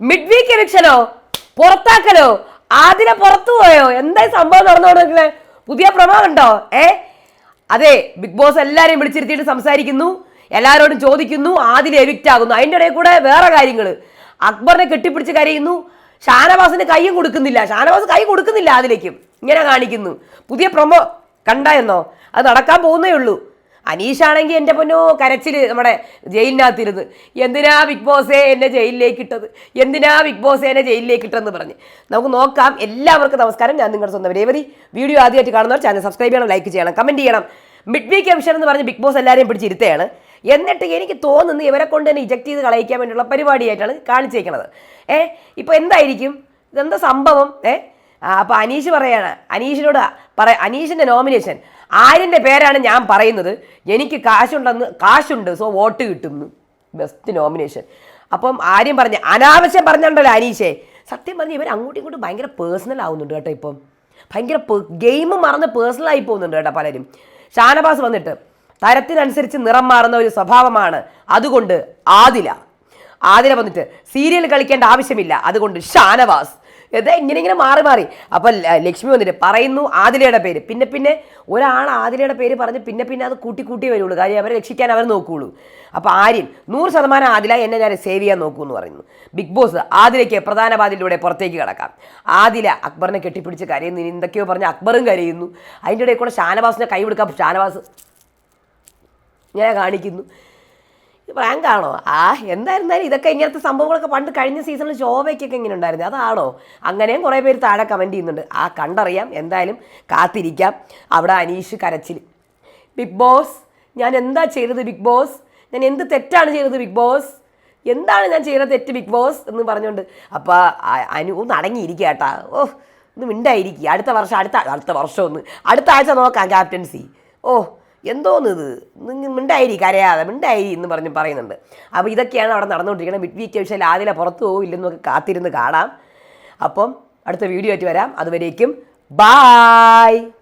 Mid week ഇലക്ഷനോ പുറത്താക്കലോ? ആദ്യം പുറത്തു പോയോ? എന്തായി സംഭവം നടന്നുകൊണ്ടിരിക്കുന്നത് പുതിയ പ്രമോ ഉണ്ടോ? ഏ? അതെ ബിഗ് ബോസ് എല്ലാരെയും വിളിച്ചിരുത്തിയിട്ട് സംസാരിക്കുന്നു. എല്ലാവരോടും ചോദിക്കുന്നു. ആദ്യം എവിക്റ്റ് ആകുന്നു. അതിന്റെ ഇടയിൽ കൂടെ വേറെ കാര്യങ്ങൾ അക്ബറിനെ കെട്ടിപ്പിടിച്ച് കരയുന്നു. ഷാനവാസിന് കൈയും കൊടുക്കുന്നില്ല. ഷാനവാസ് കൈ കൊടുക്കുന്നില്ല അതിലേക്കും ഇങ്ങനെ കാണിക്കുന്നു. പുതിയ പ്രൊമോ കണ്ടായെന്നോ അത് നടക്കാൻ പോകുന്നേ ഉള്ളൂ. അനീഷാണെങ്കിൽ എന്റെ പൊന്നോ കരച്ചിൽ നമ്മുടെ ജയിലിനകത്തിരുന്ന്. എന്തിനാ ബിഗ് ബോസേ എന്നെ ജയിലിലേക്ക് ഇട്ടത്? എന്തിനാ ബിഗ് ബോസേ എന്നെ ജയിലിലേക്ക് ഇട്ടെന്ന് പറഞ്ഞ്. നമുക്ക് നോക്കാം. എല്ലാവർക്കും നമസ്കാരം. ഞാൻ നിങ്ങളുടെ സ്വന്തം രേവതി. വീഡിയോ ആദ്യമായിട്ട് കാണുന്നവർ ചാനൽ സബ്സ്ക്രൈബ് ചെയ്യണം ലൈക്ക് ചെയ്യണം കമന്റ് ചെയ്യണം. മിഡ് വീക്ക് എംഷൻ എന്ന് പറഞ്ഞ് ബിഗ് ബോസ് എല്ലാവരെയും പിടിച്ചിരുത്തുകയാണ് എന്നിട്ട് എനിക്ക് തോന്നുന്നു ഇവരെ കൊണ്ട് തന്നെ ഇജക്ട് ചെയ്ത് കളയിക്കാൻ വേണ്ടിയുള്ള പരിപാടിയായിട്ടാണ് കാണിച്ചേക്കുന്നത് ഏ ഇപ്പോൾ എന്തായിരിക്കും? ഇതെന്താ സംഭവം? ഏ അപ്പോൾ അനീഷ് പറയാണ് അനീഷിനോട് പറ അനീഷിന്റെ നോമിനേഷൻ ആര്യന്റെ പേരാണ് ഞാൻ പറയുന്നത്. എനിക്ക് കാശുണ്ടെന്ന് കാശുണ്ട് സോ വോട്ട് കിട്ടുന്നു. ബെസ്റ്റ് നോമിനേഷൻ അപ്പം ആര്യം പറഞ്ഞ അനാവശ്യം പറഞ്ഞുണ്ടല്ലോ അനീഷേ. സത്യം പറഞ്ഞ് ഇവർ അങ്ങോട്ടും ഇങ്ങോട്ടും ഭയങ്കര പേഴ്സണൽ ആവുന്നുണ്ട് കേട്ടോ ഇപ്പം. ഭയങ്കര ഗെയിം മറന്ന് പേഴ്സണൽ ആയി പോകുന്നുണ്ട് കേട്ടോ പലരും. ഷാനവാസ് വന്നിട്ട് തരത്തിനനുസരിച്ച് നിറം മാറുന്ന ഒരു സ്വഭാവമാണ്. അതുകൊണ്ട് ആദില. ആദില വന്നിട്ട് സീരിയൽ കളിക്കേണ്ട ആവശ്യമില്ല. അതുകൊണ്ട് ഷാനവാസ്. ഇത് ഇങ്ങനെ ഇങ്ങനെ മാറി മാറി? അപ്പോൾ ലക്ഷ്മി വന്നിട്ട് പറയുന്നു ആതിലയുടെ പേര്. പിന്നെ പിന്നെ ഒരാൾ ആതിലയുടെ പേര് പറഞ്ഞ് പിന്നെ പിന്നെ അത് കൂട്ടി കൂട്ടി വരുള്ളൂ. കാര്യം അവരെ രക്ഷിക്കാൻ അവർ നോക്കുകയുള്ളൂ അപ്പോൾ ആര്യൻ നൂറ് ശതമാനം ആദില എന്നെ ഞാൻ സേവ് ചെയ്യാൻ നോക്കൂ എന്ന് പറയുന്നു. ബിഗ് ബോസ് ആദിലയ്ക്ക് പ്രധാന വാതിലൂടെ പുറത്തേക്ക് കിടക്കാം. ആദില അക്ബറിനെ കെട്ടിപ്പിടിച്ച് കരയുന്നു. ഇനി എന്തൊക്കെയോ പറഞ്ഞ് അക്ബറും കരയുന്നു. അതിന്റെ ഇടയിൽ കൂടെ ഷാനവാസിനെ കൈ കൊടുക്കാം ഷാനവാസ് ഞാൻ കാണിക്കുന്നു. പ്രാങ്കാണോ? ആ എന്തായിരുന്നാലും ഇതൊക്കെ ഇങ്ങനത്തെ സംഭവങ്ങളൊക്കെ പണ്ട് കഴിഞ്ഞ സീസണിൽ ശോഭയ്ക്കൊക്കെ ഇങ്ങനെ ഉണ്ടായിരുന്നു. അതാണോ? അങ്ങനെയും കുറേ പേര് താഴെ കമന്റ് ചെയ്യുന്നുണ്ട്. ആ കണ്ടറിയാം. എന്തായാലും കാത്തിരിക്കാം. അവിടെ അനീഷ് കരച്ചിൽ ബിഗ് ബോസ് ഞാൻ എന്താ ചെയ്തത് ബിഗ് ബോസ്? ഞാൻ എന്ത് തെറ്റാണ് ചെയ്തത് ബിഗ് ബോസ്? എന്താണ് ഞാൻ ചെയ്ത തെറ്റ് ബിഗ് ബോസ്? എന്ന് പറഞ്ഞുകൊണ്ട് അപ്പോൾ അനു ഒന്ന് അടങ്ങിയിരിക്കുക കേട്ടാ. ഓ ഒന്ന് മിണ്ടായിരിക്കുക. അടുത്ത വർഷം അടുത്ത അടുത്ത വർഷം ഒന്ന്. അടുത്ത ആഴ്ച നോക്കാം ക്യാപ്റ്റൻസി ഓ എന്തോന്ന് ഇത് നിങ്ങൾ മിണ്ടായിരി കരയാതെ മിണ്ടായിരി എന്ന് പറഞ്ഞ് പറയുന്നുണ്ട്. അപ്പോൾ ഇതൊക്കെയാണ് അവിടെ നടന്നുകൊണ്ടിരിക്കുന്നത് മിഡ് വീക്ക് വിഷയം. ആദ്യം പുറത്തു പോകില്ലെന്നൊക്കെ കാത്തിരുന്ന് കാണാം. അപ്പം അടുത്ത വീഡിയോ ആയിട്ട് വരാം. അതുവരേക്കും ബായ്